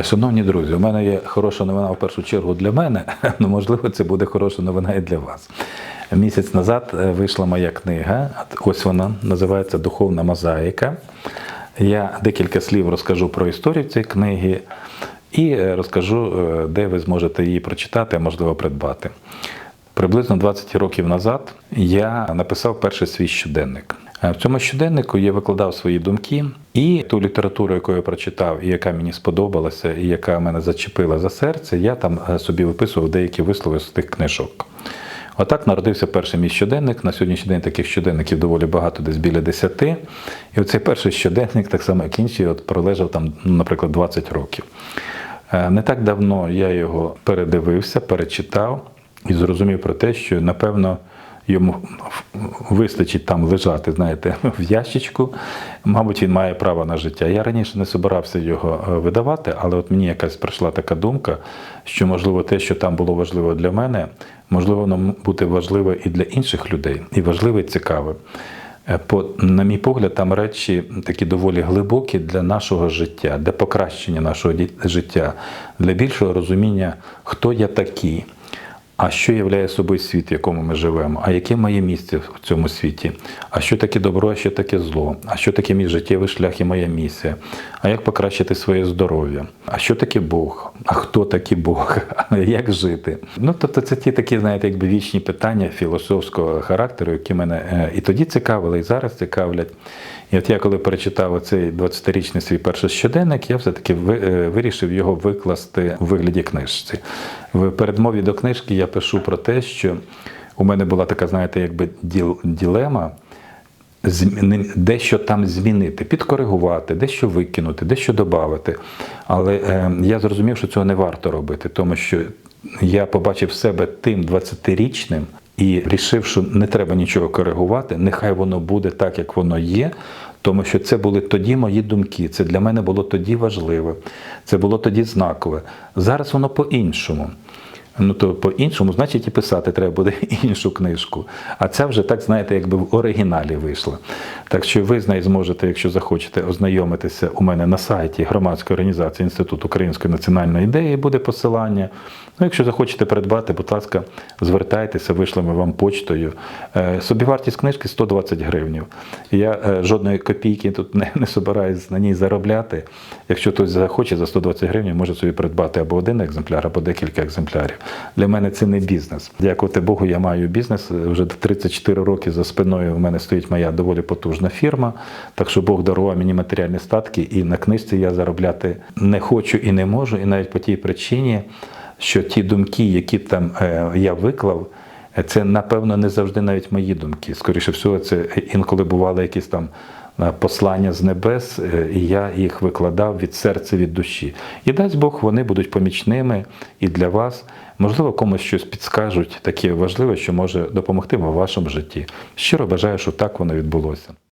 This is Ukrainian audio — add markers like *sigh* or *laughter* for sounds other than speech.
Шановні друзі, у мене є хороша новина в першу чергу для мене, але *laughs* можливо це буде хороша новина і для вас. Місяць назад е, вийшла моя книга, ось вона називається Духовна мозаїка. Я декілька слів розкажу про історію цієї книги і е, розкажу, е, де ви зможете її прочитати, а можливо придбати. Приблизно 20 років назад я написав перший свій щоденник. Е, В цьому щоденнику я викладав свої думки і ту літературу, яку я прочитав, і яка мені сподобалася, і яка мене зачепила за серце, я там е, собі виписував деякі вислови з тих книжок. Отак народився перший мій щоденник. На сьогоднішній день таких щоденників доволі багато, десь біля 10. І оцей перший щоденник, так само як інші, от пролежав там, ну, наприклад, 20 років. Е, Не так давно я його передивився, перечитав і зрозумів про те, що напевно йому вистачить там лежати, знаєте, *laughs* в ящичку. Мабуть, він має право на життя. Я раніше не збирався його е, видавати, але от мені якась прийшла така думка, що можливо те, що там було важливо для мене, можливо, воно буде важливе і для інших людей, і важливе, і цікаве. Е, По, на мій погляд, там речі такі доволі глибокі для нашого життя, для покращення нашого життя, для більшого розуміння, хто я такий, а що являє собою світ, в якому ми живемо, а яке моє місце в цьому світі, а що таке добро, а що таке зло, а що таке мій життєвий шлях і моя місія, а як покращити своє здоров'я, а що таке Бог, а хто такий Бог, *laughs* як жити. Ну тобто це ті такі, знаєте, якби вічні питання філософського характеру, які мене е, і тоді цікавили, і зараз цікавлять. І от я коли перечитав оцей 20-річний свій перший щоденник, я все-таки е, вирішив його викласти у вигляді книжці. В передмові до книжки я пишу про те, що у мене була така, знаєте, якби діл, ділема. Дещо там змінити, підкоригувати, дещо викинути, дещо додати. Але е, я зрозумів, що цього не варто робити, тому що я побачив себе тим 20-річним і рішив, що не треба нічого коригувати, нехай воно буде так, як воно є. Тому що це були тоді мої думки, це для мене було тоді важливе, це було тоді знакове. Зараз воно по-іншому. Ну то по-іншому, значить, і писати треба буде *laughs* іншу книжку. А ця вже так, знаєте, якби в оригіналі вийшла. Так що ви з нею зможете, якщо захочете, ознайомитися у мене на сайті громадської організації Інститут Української національної ідеї, буде посилання. Ну, якщо захочете придбати, будь ласка, звертайтеся, вишлемо вам почтою. Е, Собівартість книжки 120 гривнів. Я е, жодної копійки тут не, не собираюсь на ній заробляти. Якщо хтось захоче за 120 гривень, може собі придбати або один екземпляр, або декілька екземплярів. Для мене це не бізнес. Дякувати Богу, я маю бізнес. Вже 34 роки за спиною в мене стоїть моя доволі потужна фірма. Так що Бог дарував мені матеріальні статки, і на книжці я заробляти не хочу і не можу. І навіть по тій причині, що ті думки, які там е, я виклав, це напевно не завжди навіть мої думки. Скоріше всього, це інколи бували якісь там е, послання з небес, е, і я їх викладав від серця, від душі. І дасть Бог, вони будуть помічними і для вас. Можливо, комусь щось підскажуть таке важливе, що може допомогти вам у вашому житті. Щиро бажаю, щоб так воно відбулося.